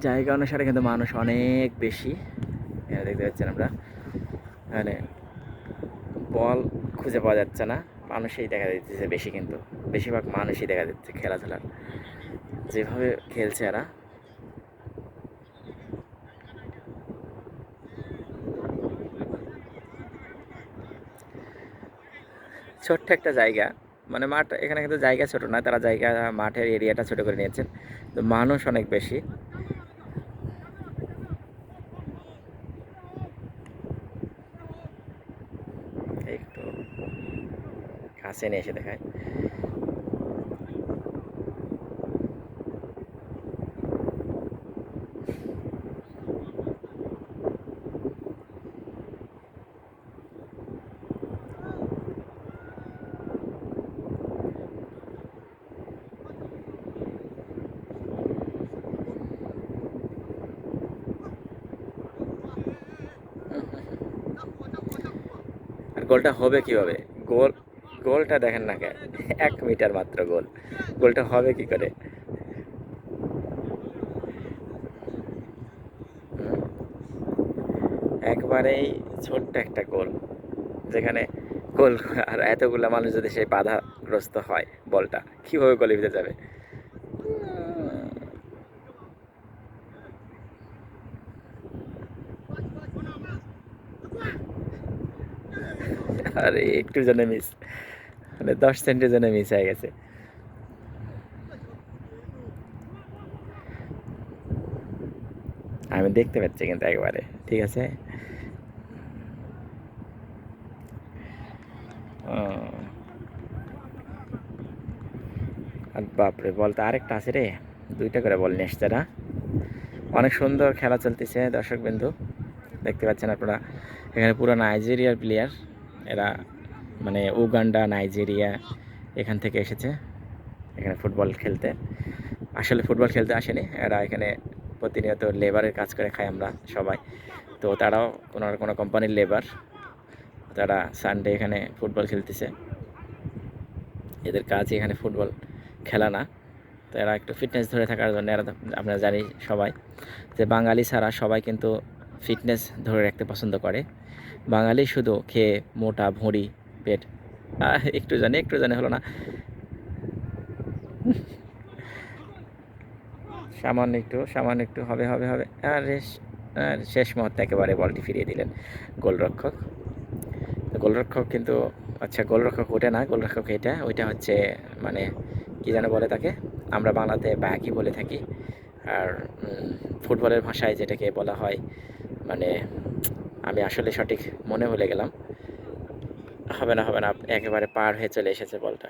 জায়গা অনুসারে কিন্তু মানুষ অনেক বেশি। দেখতে পাচ্ছেন আমরা। মানে বল খুঁজে পাওয়া যাচ্ছে না। মানুষই দেখা যাচ্ছে বেশি কিন্তু। বেশিরভাগ মানুষই দেখা যাচ্ছে খেলাধুলার। যেভাবে খেলছে এরা। ছোট্ট একটা জায়গা। মানে মাঠ, এখানে কিন্তু জায়গা ছোট না, তারা জায়গা, মাঠের এরিয়াটা ছোট করে নিয়েছেন। তো মানুষ অনেক বেশি। একটু কাছে নিয়ে এসে দেখায়। গোলটা হবে কীভাবে? গোল, গোলটা দেখেন না কে? এক মিটার মাত্র গোল। গোলটা হবে কি করে? একবারেই ছোট্ট একটা গোল, যেখানে গোল আর এতগুলা মানুষ যদি সেই বাধাগ্রস্ত হয় বলটা, কীভাবে গোলে ভিতরে যাবে? আরে, একটু জন্য মিস মানে দশ সেন্টের জন্য মিস হয়ে গেছে। আমি দেখতে পাচ্ছি কিন্তু একবারে, ঠিক আছে? বাপরে, বল তো আরেকটা আছে রে, দুইটা করে বল নিয়ে এসছে না অনেক সুন্দর খেলা চলতেছে দর্শক বিন্দু দেখতে পাচ্ছেন আপনারা, এখানে পুরো নাইজেরিয়ার প্লেয়ার এরা মানে উগান্ডা, নাইজেরিয়া এখান থেকে এসেছে এখানে ফুটবল খেলতে। আসলে ফুটবল খেলতে আসেনি, এরা এখানে প্রতিনিয়ত লেবারের কাজ করে খায় আমরা সবাই। তো তারাও কোনো কোনো কোম্পানির লেবার, তারা সানডে এখানে ফুটবল খেলতেছে। এদের কাজ এখানে ফুটবল খেলা না। তো এরা একটু ফিটনেস ধরে থাকার জন্য, এরা আমরা জানি সবাই, যে বাঙালি ছাড়া সবাই কিন্তু ফিটনেস ধরে রাখতে পছন্দ করে। বাঙালি শুধু খেয়ে মোটা, ভুঁড়ি, পেট একটু জানি, একটু জানে হলো না। সামান্য একটু সামান্য একটু, হবে হবে হবে। আর আর, শেষ মুহূর্তে একেবারে বলটি ফিরিয়ে দিলেন গোলরক্ষক। গোলরক্ষক কিন্তু আচ্ছা গোলরক্ষক ওটা না, গোলরক্ষক এটা, ওইটা হচ্ছে মানে কি যেন বলে তাকে? আমরা বাংলাতে ব্যাকই বলে থাকি। আর ফুটবলের ভাষায় যেটাকে বলা হয় মানে আমি আসলে সঠিক মনে ভুলে গেলাম। হবে না হবে না একেবারে পার হয়ে চলে এসেছে বলটা।